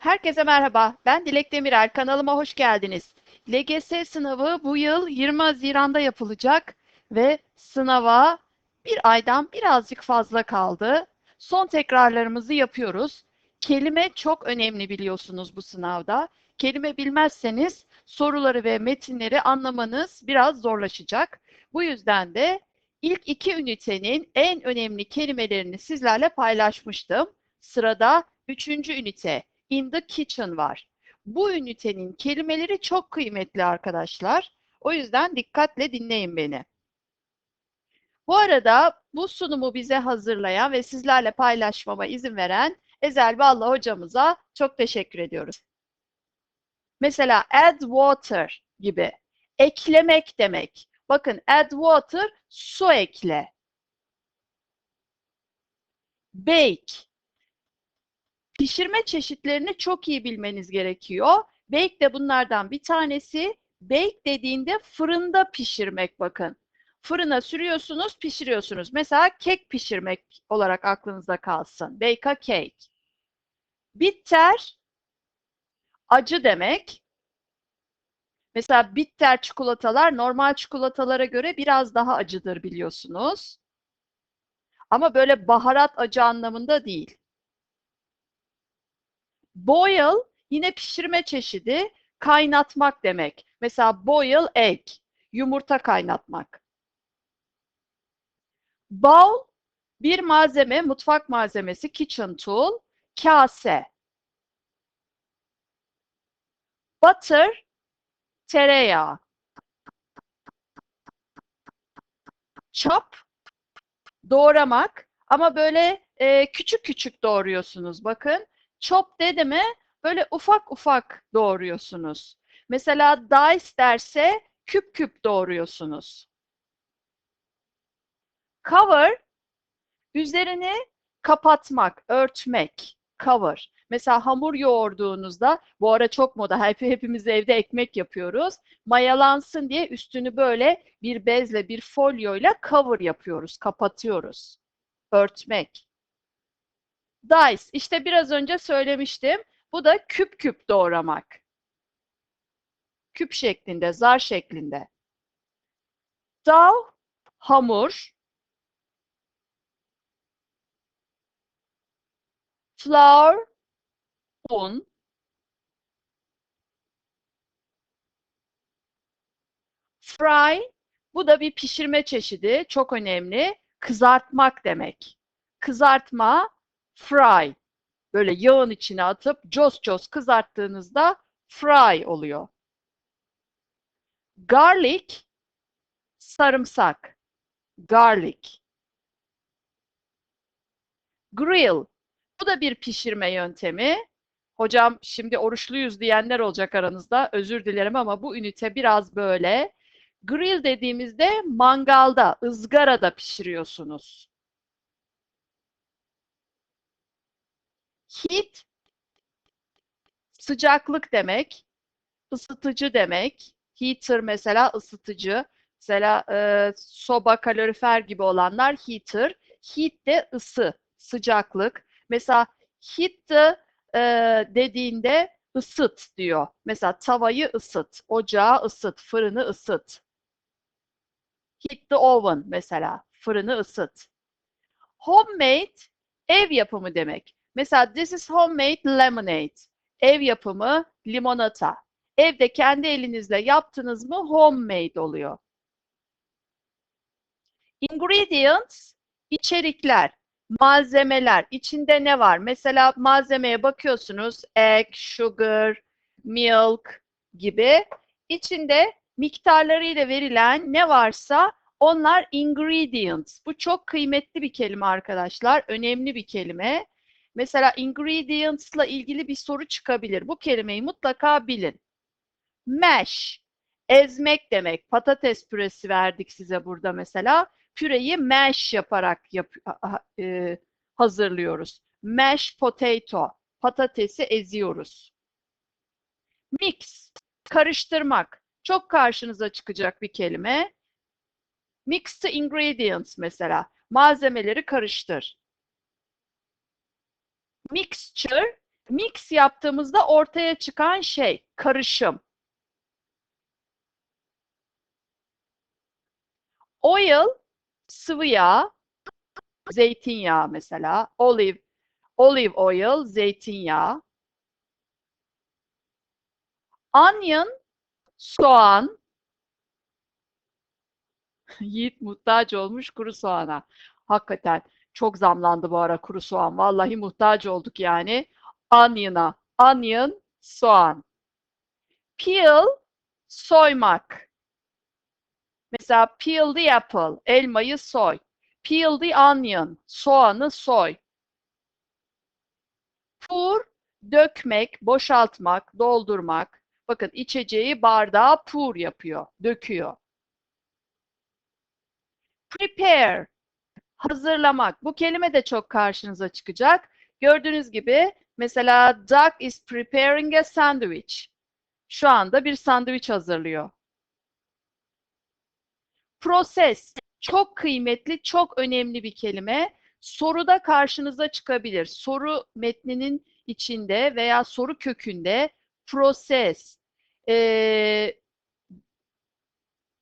Herkese merhaba. Ben Dilek Demirel. Kanalıma hoş geldiniz. LGS sınavı bu yıl 20 Haziran'da yapılacak ve sınava bir aydan birazcık fazla kaldı. Son tekrarlarımızı yapıyoruz. Kelime çok önemli biliyorsunuz bu sınavda. Kelime bilmezseniz soruları ve metinleri anlamanız biraz zorlaşacak. Bu yüzden de ilk iki ünitenin en önemli kelimelerini sizlerle paylaşmıştım. Sırada üçüncü ünite in the kitchen var. Bu ünitenin kelimeleri çok kıymetli arkadaşlar. O yüzden dikkatle dinleyin beni. Bu arada bu sunumu bize hazırlayan ve sizlerle paylaşmama izin veren Ezel Ballı hocamıza çok teşekkür ediyoruz. Mesela add water gibi. Eklemek demek. Bakın add water su ekle. Bake Pişirme çeşitlerini çok iyi bilmeniz gerekiyor. Bake de bunlardan bir tanesi. Bake dediğinde fırında pişirmek bakın. Fırına sürüyorsunuz, pişiriyorsunuz. Mesela kek pişirmek olarak aklınızda kalsın. Bake a cake. Bitter, acı demek. Mesela bitter çikolatalar normal çikolatalara göre biraz daha acıdır biliyorsunuz. Ama böyle baharat acı anlamında değil. Boil yine pişirme çeşidi, kaynatmak demek. Mesela boil egg, yumurta kaynatmak. Bowl bir malzeme, mutfak malzemesi, kitchen tool, kase. Butter tereyağı. Chop doğramak ama böyle e, küçük küçük doğruyorsunuz bakın. Chop dedi mi böyle ufak ufak doğruyorsunuz. Mesela dice derse küp küp doğruyorsunuz. Cover üzerini kapatmak, örtmek. Cover. Mesela hamur yoğurduğunuzda, bu ara çok moda, hep, hepimiz evde ekmek yapıyoruz. Mayalansın diye üstünü böyle bir bezle, bir folyoyla cover yapıyoruz, kapatıyoruz. Örtmek. Dice, işte biraz önce söylemiştim. Bu da küp küp doğramak. Küp şeklinde, zar şeklinde. Dough, hamur. Flour, un. Fry, bu da bir pişirme çeşidi, çok önemli. Kızartmak demek. Kızartma, fry. Böyle yağın içine atıp cos cos kızarttığınızda fry oluyor. Garlic, sarımsak. Garlic. Grill, bu da bir pişirme yöntemi. Hocam şimdi oruçluyuz diyenler olacak aranızda. Özür dilerim ama bu ünite biraz böyle. Grill dediğimizde mangalda, ızgarada pişiriyorsunuz. Heat sıcaklık demek, ısıtıcı demek. Heater mesela ısıtıcı. Mesela e, soba, kalorifer gibi olanlar heater. Heat de ısı, sıcaklık. Mesela heat de e, dediğinde ısıt diyor. Mesela tavayı ısıt, ocağı ısıt, fırını ısıt. Heat the oven mesela, fırını ısıt. Homemade, ev yapımı demek. Mesela this is homemade lemonade. Ev yapımı limonata. Evde kendi elinizle yaptınız mı homemade oluyor. Ingredients, içerikler, malzemeler. İçinde ne var? Mesela malzemeye bakıyorsunuz. Egg, sugar, milk gibi. İçinde miktarlarıyla verilen ne varsa onlar ingredients. Bu çok kıymetli bir kelime arkadaşlar. Önemli bir kelime. Mesela ingredients'la ilgili bir soru çıkabilir. Bu kelimeyi mutlaka bilin. Mash, ezmek demek. Patates püresi verdik size burada mesela. Püreyi mash yaparak yap e, hazırlıyoruz. Mash potato, patatesi eziyoruz. Mix, karıştırmak. Çok karşınıza çıkacak bir kelime. Mix the ingredients mesela. Malzemeleri karıştır. Mixture, mix yaptığımızda ortaya çıkan şey, karışım. Oil, sıvı yağ, zeytinyağı mesela, olive, olive oil, zeytinyağı. Onion, soğan. Yiğit muhtaç olmuş kuru soğana. Hakikaten çok zamlandı bu ara kuru soğan. Vallahi muhtaç olduk yani. Onion'a. Onion, soğan. Peel, soymak. Mesela peel the apple, elmayı soy. Peel the onion, soğanı soy. Pour, dökmek, boşaltmak, doldurmak. Bakın içeceği bardağa pour yapıyor, döküyor. Prepare, hazırlamak. Bu kelime de çok karşınıza çıkacak. Gördüğünüz gibi mesela Doug is preparing a sandwich. Şu anda bir sandviç hazırlıyor. Proses, çok kıymetli, çok önemli bir kelime. Soruda karşınıza çıkabilir. Soru metninin içinde veya soru kökünde proses, e,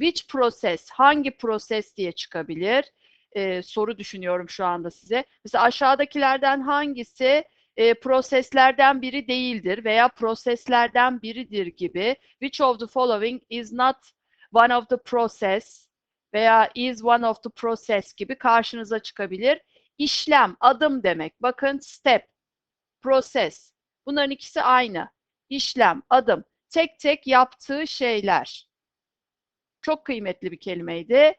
which process, hangi proses diye çıkabilir. E, soru düşünüyorum şu anda size. Mesela aşağıdakilerden hangisi e, proseslerden biri değildir veya proseslerden biridir gibi. Which of the following is not one of the process veya is one of the process gibi karşınıza çıkabilir. İşlem, adım demek. Bakın step, process. Bunların ikisi aynı. İşlem, adım. Tek tek yaptığı şeyler. Çok kıymetli bir kelimeydi.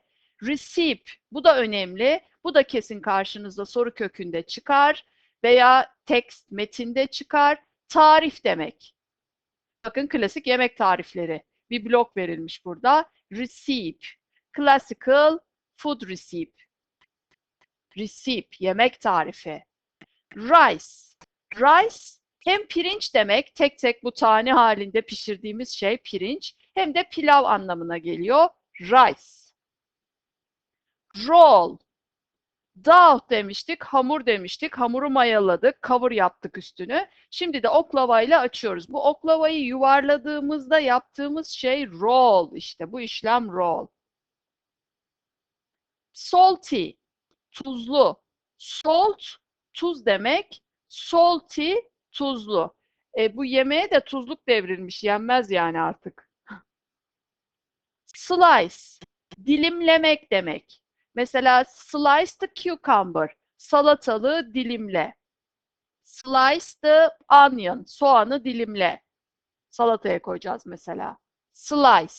Receive, bu da önemli. Bu da kesin karşınızda soru kökünde çıkar veya text, metinde çıkar. Tarif demek. Bakın klasik yemek tarifleri. Bir blok verilmiş burada. Receive, classical food recipe. Recipe, yemek tarifi. Rice, rice hem pirinç demek, tek tek bu tane halinde pişirdiğimiz şey pirinç, hem de pilav anlamına geliyor. Rice. Roll. Dough demiştik, hamur demiştik. Hamuru mayaladık, cover yaptık üstünü. Şimdi de oklavayla açıyoruz. Bu oklavayı yuvarladığımızda yaptığımız şey roll işte. Bu işlem roll. Salty, tuzlu. Salt, tuz demek. Salty, tuzlu. E, bu yemeğe de tuzluk devrilmiş. Yenmez yani artık. Slice, dilimlemek demek. Mesela slice the cucumber, salatalığı dilimle. Slice the onion, soğanı dilimle. Salataya koyacağız mesela. Slice,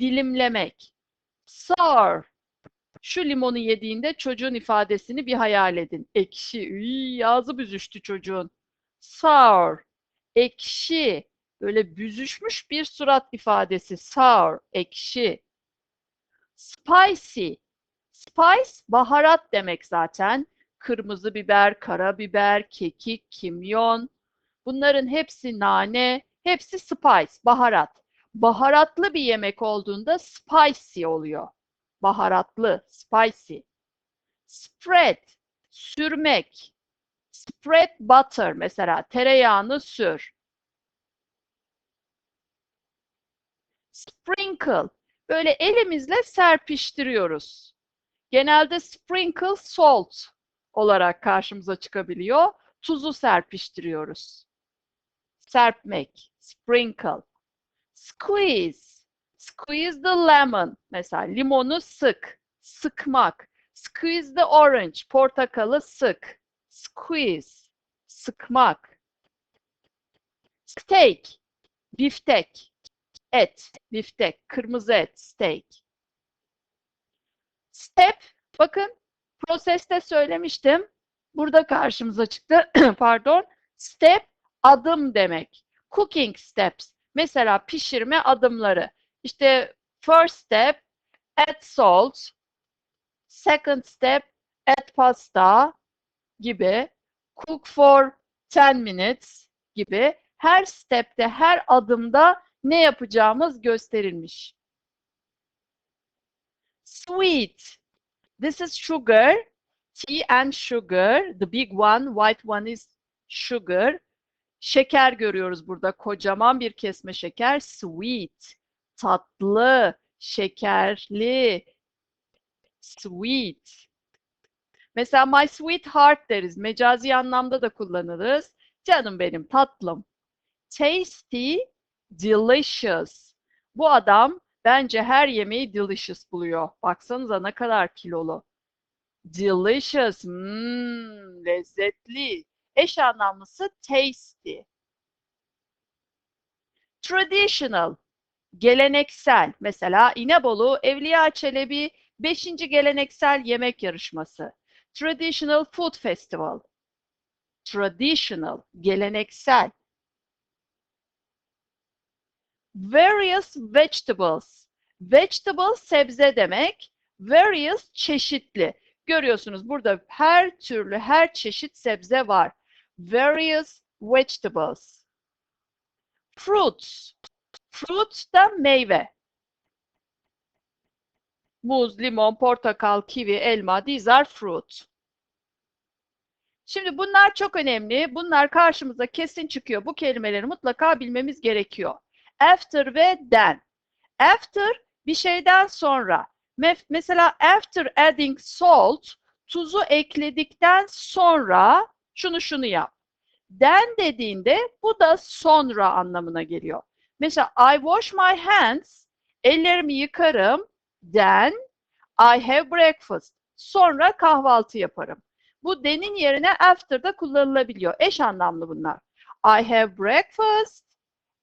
dilimlemek. Sour, şu limonu yediğinde çocuğun ifadesini bir hayal edin. Ekşi, üy, ağzı büzüştü çocuğun. Sour, ekşi, böyle büzüşmüş bir surat ifadesi. Sour, ekşi. Spicy, spice baharat demek zaten. Kırmızı biber, karabiber, kekik, kimyon. Bunların hepsi nane, hepsi spice, baharat. Baharatlı bir yemek olduğunda spicy oluyor. Baharatlı, spicy. Spread, sürmek. Spread butter mesela tereyağını sür. Sprinkle, böyle elimizle serpiştiriyoruz. Genelde sprinkle salt olarak karşımıza çıkabiliyor. Tuzu serpiştiriyoruz. Serpmek, sprinkle. Squeeze, squeeze the lemon. Mesela limonu sık, sıkmak. Squeeze the orange, portakalı sık. Squeeze, sıkmak. Steak, biftek, et, biftek, kırmızı et, steak. Step, bakın proseste söylemiştim. Burada karşımıza çıktı. Pardon. Step, adım demek. Cooking steps. Mesela pişirme adımları. İşte first step, add salt. Second step, add pasta gibi. Cook for 10 minutes gibi. Her stepte, her adımda ne yapacağımız gösterilmiş. Sweet. This is sugar. Tea and sugar. The big one, white one is sugar. Şeker görüyoruz burada. Kocaman bir kesme şeker. Sweet. Tatlı, şekerli. Sweet. Mesela my sweetheart deriz. Mecazi anlamda da kullanırız. Canım benim tatlım. Tasty, delicious. Bu adam bence her yemeği delicious buluyor. Baksanıza ne kadar kilolu. Delicious, hmm, lezzetli. Eş anlamlısı tasty. Traditional, geleneksel. Mesela İnebolu Evliya Çelebi 5. geleneksel yemek yarışması. Traditional Food Festival. Traditional, geleneksel. Various vegetables. Vegetable sebze demek. Various çeşitli. Görüyorsunuz burada her türlü, her çeşit sebze var. Various vegetables. Fruits. Fruits da meyve. Muz, limon, portakal, kivi, elma, these are fruits. Şimdi bunlar çok önemli. Bunlar karşımıza kesin çıkıyor. Bu kelimeleri mutlaka bilmemiz gerekiyor. After ve then. After bir şeyden sonra. Mesela after adding salt, tuzu ekledikten sonra şunu şunu yap. Then dediğinde bu da sonra anlamına geliyor. Mesela I wash my hands, ellerimi yıkarım. Then I have breakfast. Sonra kahvaltı yaparım. Bu then'in yerine after'da kullanılabiliyor. Eş anlamlı bunlar. I have breakfast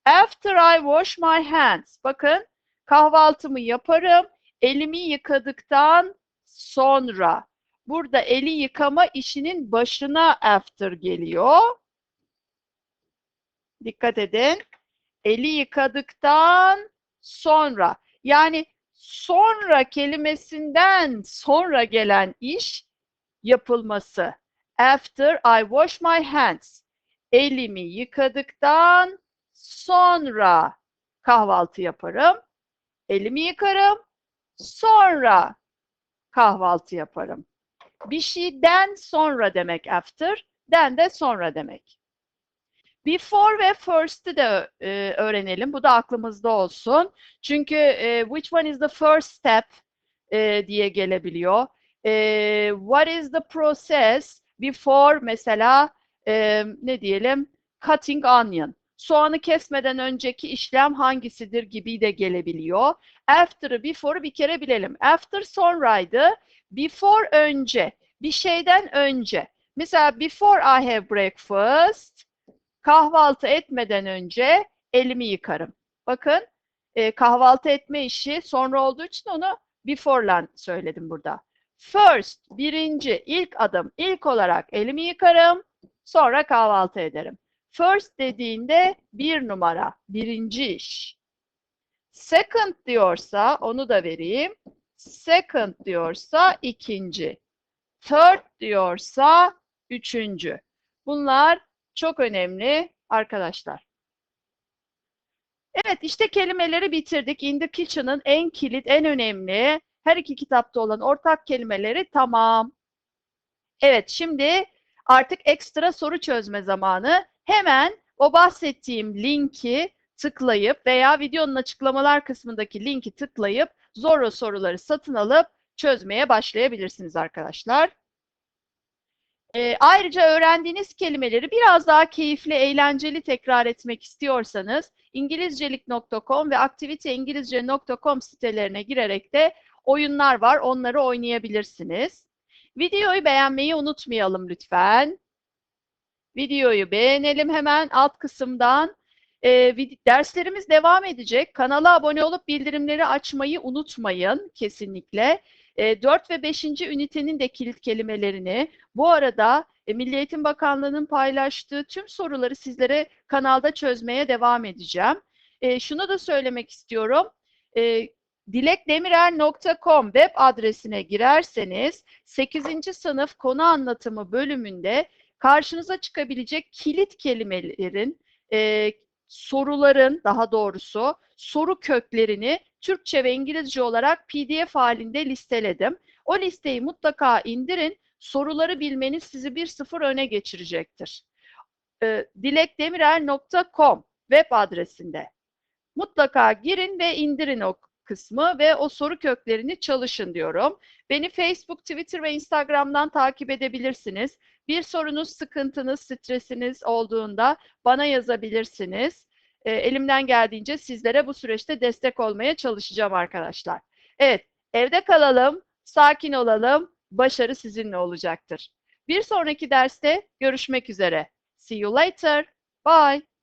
after I wash my hands. Bakın kahvaltımı yaparım. Elimi yıkadıktan sonra. Burada eli yıkama işinin başına after geliyor. Dikkat edin. Eli yıkadıktan sonra. Yani sonra kelimesinden sonra gelen iş yapılması. After I wash my hands. Elimi yıkadıktan sonra kahvaltı yaparım. Elimi yıkarım. Sonra kahvaltı yaparım. Bir şeyden sonra demek after, den de sonra demek. Before ve first'ı da e, öğrenelim. Bu da aklımızda olsun. Çünkü e, which one is the first step e, diye gelebiliyor. E, what is the process before mesela e, ne diyelim cutting onion. Soğanı kesmeden önceki işlem hangisidir gibi de gelebiliyor. After'ı, before'ı bir kere bilelim. After sonraydı. Before önce. Bir şeyden önce. Mesela before I have breakfast, kahvaltı etmeden önce elimi yıkarım. Bakın e, kahvaltı etme işi sonra olduğu için onu before'la söyledim burada. First, birinci, ilk adım, ilk olarak elimi yıkarım, sonra kahvaltı ederim. First dediğinde bir numara, birinci iş. Second diyorsa, onu da vereyim. Second diyorsa ikinci. Third diyorsa üçüncü. Bunlar çok önemli arkadaşlar. Evet işte kelimeleri bitirdik. In the Kitchen'ın en kilit, en önemli her iki kitapta olan ortak kelimeleri tamam. Evet şimdi artık ekstra soru çözme zamanı. Hemen o bahsettiğim linki tıklayıp veya videonun açıklamalar kısmındaki linki tıklayıp Zorro soruları satın alıp çözmeye başlayabilirsiniz arkadaşlar. E, ayrıca öğrendiğiniz kelimeleri biraz daha keyifli, eğlenceli tekrar etmek istiyorsanız İngilizcelik.com ve aktiviteingilizce.com sitelerine girerek de oyunlar var. Onları oynayabilirsiniz. Videoyu beğenmeyi unutmayalım lütfen. Videoyu beğenelim hemen alt kısımdan. Ee, derslerimiz devam edecek. Kanala abone olup bildirimleri açmayı unutmayın kesinlikle. E, 4 ve 5. ünitenin de kilit kelimelerini bu arada e, Milli Eğitim Bakanlığı'nın paylaştığı tüm soruları sizlere kanalda çözmeye devam edeceğim. E, şunu da söylemek istiyorum. E, dilekdemirer.com web adresine girerseniz 8. sınıf konu anlatımı bölümünde karşınıza çıkabilecek kilit kelimelerin, e, soruların daha doğrusu soru köklerini Türkçe ve İngilizce olarak PDF halinde listeledim. O listeyi mutlaka indirin. Soruları bilmeniz sizi bir sıfır öne geçirecektir. e, dilekdemirel.com web adresinde. Mutlaka girin ve indirin o kısmı ve o soru köklerini çalışın diyorum. Beni Facebook, Twitter ve Instagram'dan takip edebilirsiniz. Bir sorunuz, sıkıntınız, stresiniz olduğunda bana yazabilirsiniz. E, elimden geldiğince sizlere bu süreçte destek olmaya çalışacağım arkadaşlar. Evet, evde kalalım, sakin olalım, başarı sizinle olacaktır. Bir sonraki derste görüşmek üzere. See you later. Bye.